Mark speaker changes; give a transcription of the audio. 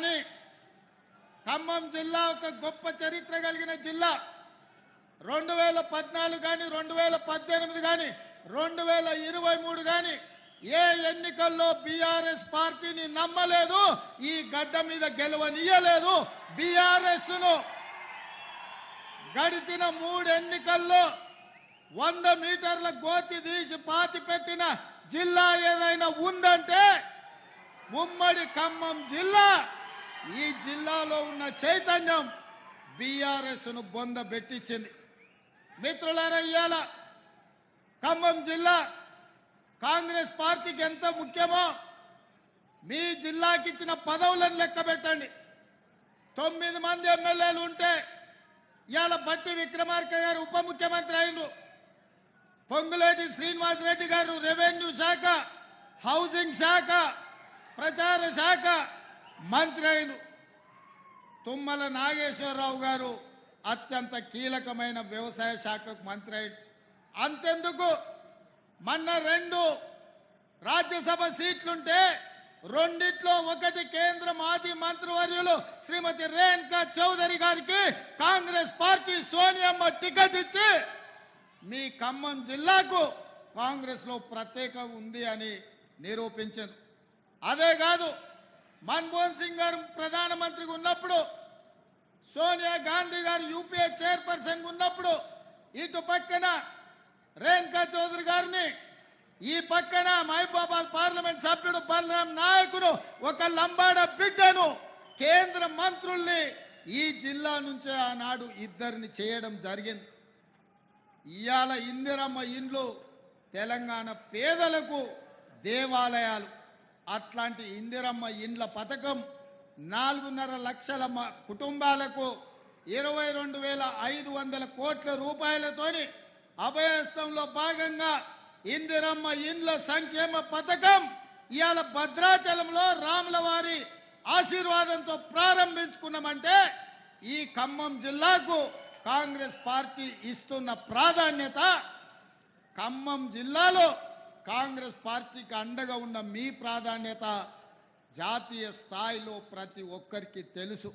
Speaker 1: కానీ ఖమ్మం జిల్లా ఒక గొప్ప చరిత్ర కలిగిన జిల్లా. రెండు వేల పద్నాలుగు కానీ రెండు వేల పద్దెనిమిది కానీ రెండు వేల ఇరవై మూడు కానీ ఏ ఎన్నికల్లో బీఆర్ఎస్ పార్టీని నమ్మలేదు ఈ గడ్డ మీద గెలవనీయలేదు. బీఆర్ఎస్ను గడిచిన మూడు ఎన్నికల్లో వంద మీటర్ల గోతి తీసి పాతి పెట్టిన జిల్లా ఏదైనా ఉందంటే ఉమ్మడి ఖమ్మం జిల్లా. ఈ జిల్లాలో ఉన్న చైతన్యం బీఆర్ఎస్ను బొంద పెట్టించింది. మిత్రులారా ఇవాళ ఖమ్మం జిల్లా కాంగ్రెస్ పార్టీకి ఎంత ముఖ్యమో మీ జిల్లాకి ఇచ్చిన పదవులను లెక్క పెట్టండి. తొమ్మిది మంది ఎమ్మెల్యేలు ఉంటే ఇవాళ బట్టి విక్రమార్క గారు ఉప ముఖ్యమంత్రి అయినరు. పొంగులేటి శ్రీనివాసరెడ్డి గారు రెవెన్యూ శాఖ హౌసింగ్ శాఖ ప్రచార శాఖ మంత్రి అయిన తుమ్మల నాగేశ్వరరావు గారు అత్యంత కీలకమైన వ్యవసాయ శాఖకు మంత్రి అయిన అంతెందుకు? మొన్న రెండు రాజ్యసభ సీట్లుంటే రెండిట్లో ఒకటి కేంద్ర మాజీ మంత్రివర్యులు శ్రీమతి రేణుకా చౌదరి గారికి కాంగ్రెస్ పార్టీ సోనియమ్మ టికెట్ ఇచ్చి మీ ఖమ్మం జిల్లాకు కాంగ్రెస్లో ప్రత్యేక ఉంది అని నిరూపించారు. అదే కాదు మన్మోహన్ సింగ్ గారు ప్రధానమంత్రిగా ఉన్నప్పుడు సోనియా గాంధీ గారు యూపీఏ చైర్పర్సన్ ఉన్నప్పుడు ఇటు పక్కన రేణుకా చౌదరి గారిని ఈ పక్కన మహబూబాబాద్ పార్లమెంట్ సభ్యుడు బలరాం నాయకుడు ఒక లంబాడ బిడ్డను కేంద్ర మంత్రుల్ని ఈ జిల్లా నుంచే ఆనాడు ఇద్దరిని చేయడం జరిగింది. ఇవాళ ఇందిరమ్మ ఇండ్లు తెలంగాణ పేదలకు దేవాలయాలు. అట్లాంటి ఇందిరమ్మ ఇండ్ల పథకం నాలుగున్నర లక్షల కుటుంబాలకు ఇరవై రెండు వేల ఐదు వందల కోట్ల రూపాయలతోని అభయస్థంలో భాగంగా ఇందిరమ్మ ఇండ్ల సంక్షేమ పథకం ఇవాళ భద్రాచలంలో రాముల వారి ఆశీర్వాదంతో ప్రారంభించుకున్నామంటే ఈ ఖమ్మం జిల్లాకు కాంగ్రెస్ పార్టీ ఇస్తున్న ప్రాధాన్యత ఖమ్మం జిల్లాలో కాంగ్రెస్ పార్టీకి అండగా ఉన్న మీ ప్రాధాన్యత జాతీయ స్థాయిలో ప్రతి ఒక్కరికి తెలుసు.